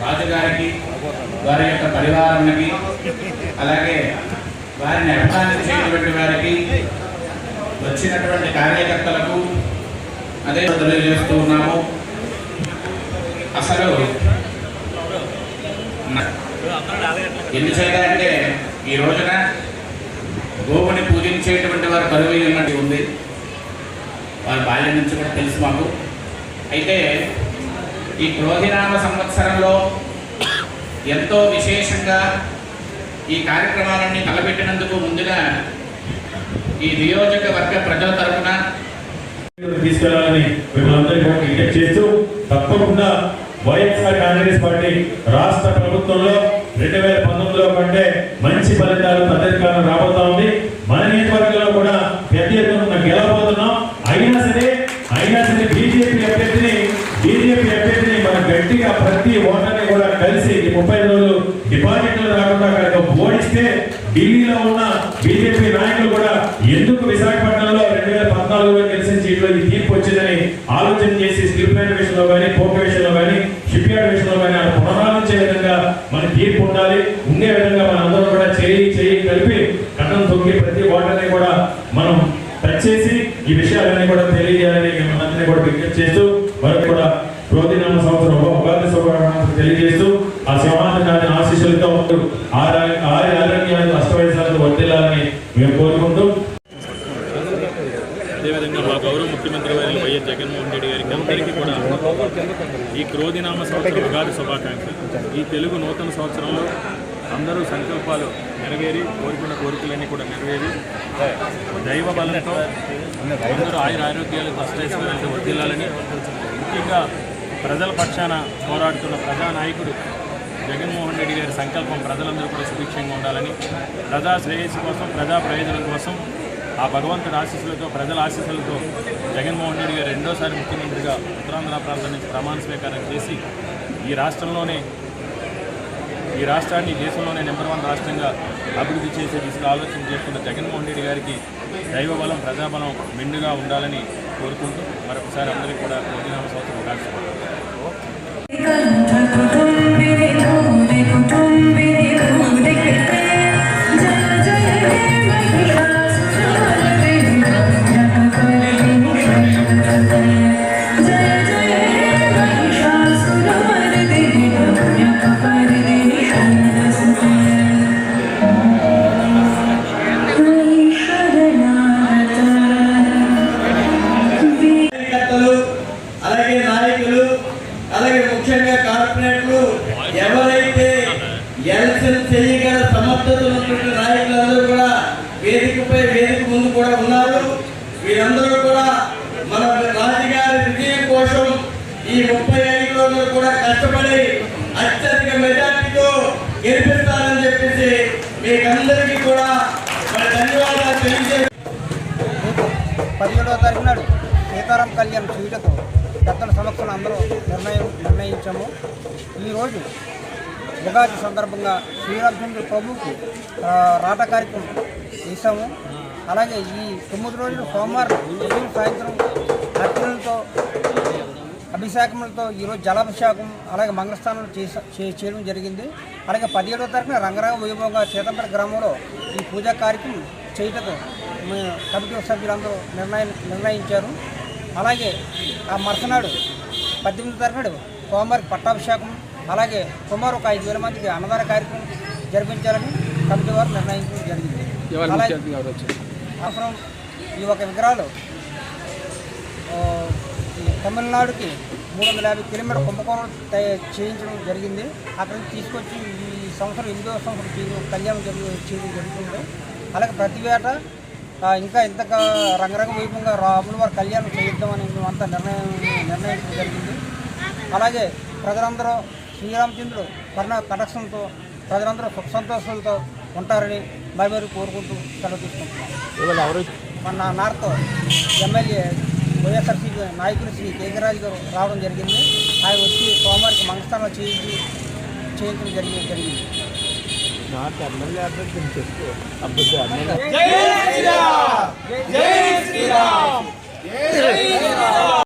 రాజుగారికి వారి యొక్క పరివారానికి అలాగే వారిని అభిమానించేటువంటి వారికి వచ్చినటువంటి కార్యకర్తలకు అదే తెలియజేస్తూ ఉన్నాము. అసలు న- చేయాలంటే ఈ రోజున గోవుని పూజించేటువంటి వారు కరువు ఉన్నట్టు ఉంది? వారి బాల్యం నుంచి కూడా తెలుసు మాకు. అయితే ఈ క్రోధినామ సంవత్సరంలో ఎంతో విశేషంగా ఈ కార్యక్రమాలన్నీ తలపెట్టినందుకు ముందుగా ఈ నియోజకవర్గ ప్రజల తరఫున తీసుకెళ్ళాలని మిమ్మల్ని చేస్తూ తప్పకుండా వైఎస్ఆర్ కాంగ్రెస్ పార్టీ రాష్ట్ర ప్రభుత్వంలో రెండు వేల పంతొమ్మిదిలో కంటే మంచి ఫలితాలు తదధికారం రాబోతా ఉంది మన నియోజకవర్గంలో కూడా పెద్ద ఎత్తున గెలవబోతున్నాం అయినా సరే అయినా సరే బీజేపీ అభ్యర్థిని బీజేపీ అభ్యర్థిని మన గట్టిగా ప్రతి ఓటర్ని కూడా కలిసి ఈ ముప్పై రోజులు డిపాజిట్లు రాకుండా కనుక ఓడిస్తే ఢిల్లీలో ఉన్న బీజేపీ నాయకులు కూడా ఎందుకు విశాఖపట్నంలో రెండు వేల పద్నాలుగులో గెలిచిన సీట్లో ఈ తీర్పు వచ్చిందని ఆలోచన చేసి స్లిప్ లైన్ విషయంలో కానీ పోర్ట్ విషయంలో కానీ షిప్ యార్డ్ విషయంలో కానీ అలా పునరాలోచించే విధంగా మన తీర్పు ఉండాలి. ఉండే విధంగా మన అందరం కూడా చేయి చేయి కలిపి కన్నం తొక్కి ప్రతి ఓటర్ని కూడా మనం టచ్ చేసి ఈ విషయాలన్నీ కూడా తెలియజేయాలని మనందరినీ కూడా విజ్ఞప్తి చేస్తూ మరొక కూడా రోజునామ సంవత్సరం ఉగాది శుభాకాంక్షలు తెలియజేస్తూ ఆ సింహాసనాన్ని ఆశీస్సులతో ఆరు ఆరు ఆరోగ్యాలు అష్టవైశాలకు వర్తిల్లాలని మేము కోరుకుంటూ అదేవిధంగా మా గౌరవ ముఖ్యమంత్రి వారి వైఎస్ జగన్మోహన్ రెడ్డి గారికి అందరికీ కూడా ఈ క్రోధినామ సంవత్సరం ఉగాది శుభాకాంక్షలు. ఈ తెలుగు నూతన సంవత్సరంలో అందరూ సంకల్పాలు నెరవేరి కోరుకున్న కోరికలన్నీ కూడా నెరవేరి దైవ బలంతో అందరూ ఆయుర ఆరోగ్యాలు అష్టైశ్వర్యాలతో వర్దిల్లాలని ముఖ్యంగా ప్రజల పక్షాన పోరాడుతున్న ప్రజానాయకుడు జగన్మోహన్ రెడ్డి గారి సంకల్పం ప్రజలందరూ కూడా సుభిక్షంగా ఉండాలని ప్రజా శ్రేయస్సు కోసం ప్రజా ప్రయోజనం కోసం ఆ భగవంతుడి ఆశీస్సులతో ప్రజల ఆశీస్సులతో జగన్మోహన్ రెడ్డి గారు రెండోసారి ముఖ్యమంత్రిగా ఉత్తరాంధ్ర ప్రాంతం నుంచి ప్రమాణ స్వీకారం చేసి ఈ రాష్ట్రంలోనే ఈ రాష్ట్రాన్ని దేశంలోనే నెంబర్ వన్ రాష్ట్రంగా అభివృద్ధి చేసే దిశగా ఆలోచన చేస్తున్న జగన్మోహన్ రెడ్డి గారికి దైవబలం ప్రజాబలం మెండుగా ఉండాలని కోరుకుంటూ మరొకసారి అందరికీ కూడా రోజునామ సంవత్సరం కాల్చుకుంటాం ముఖ్యంగా కార్పొరేట్లు ఎవరైతే ఎలక్షన్ చేయగల సమర్థత ఉన్నటువంటి నాయకులందరూ కూడా వేదికపై వేదిక ముందు కూడా ఉన్నారు. వీరందరూ కూడా మన రాజుగారి విజయం కోసం ఈ ముప్పై ఐదు రోజులు కూడా కష్టపడి అత్యధిక మెజార్టీతో గెలిపిస్తారని చెప్పేసి మీకందరికీ కూడా మరి ధన్యవాదాలు తెలియజేస్తారు రేపు పదిహేడవ తారీఖు నాడు సీతారాం కళ్యాణ్ చేయటకు పెద్దల సమక్షంలో అందరూ నిర్ణయం నిర్ణయించాము. ఈరోజు ఉగాది సందర్భంగా శ్రీరామచంద్ర ప్రభువుకి రాట కార్యక్రమం చేశాము. అలాగే ఈ తొమ్మిది రోజులు సోమవారం ఉదయం సాయంత్రం అర్చనలతో అభిషేకములతో ఈరోజు జలాభిషేకం అలాగే మంగళస్థానం చే- చేయడం జరిగింది. అలాగే పదిహేడో తారీఖున రంగరాగ వైభవంగా సీతంపేట గ్రామంలో ఈ పూజా కార్యక్రమం చేయటకు కమిటీ సభ్యులందరూ నిర్ణయం నిర్ణయించారు. అలాగే ఆ మరుసనాడు పద్దెనిమిది తారీఖునాడు సోమవారికి పట్టాభిషేకం అలాగే సుమారు ఒక ఐదు వేల మందికి అన్నదాన కార్యక్రమం జరిపించాలని కమిటీ వారు నిర్ణయించడం జరిగింది. అలాగే అవసరం ఈ ఒక విగ్రహాలు తమిళనాడుకి మూడు వందల యాభై కిలోమీటర్ కుంభకోణం చేయించడం జరిగింది. అక్కడి నుంచి తీసుకొచ్చి ఈ సంవత్సరం ఎనిమిదవ సంవత్సరం కళ్యాణం జరిగి చేయడం జరుగుతుంది. అలాగే ప్రతి వేట ఇంకా ఇంతగా రంగరంగ వైభవంగా రాముల వారి కళ్యాణం చేయిద్దామని మేమంతా నిర్ణయం నిర్ణయించడం జరిగింది. అలాగే ప్రజలందరూ శ్రీరామచంద్రుడు కర్ణ కటాక్షంతో ప్రజలందరూ సుఖ సంతోషాలతో ఉంటారని మరి కోరుకుంటూ సెలవు తీసుకుంటున్నాం. మన నార్త్ ఎమ్మెల్యే వైఎస్ఆర్సీపీ నాయకులు శ్రీ కేకరాజు గారు రావడం జరిగింది. ఆయన వచ్చి సోమవారికి మంగళస్థానంలో చేయించి చేయించడం జరిగింది జరిగింది. నాట్ ఎమ్మెల్యే అభ్యర్థిని చెప్తే అభ్యర్థి ఎమ్మెల్యే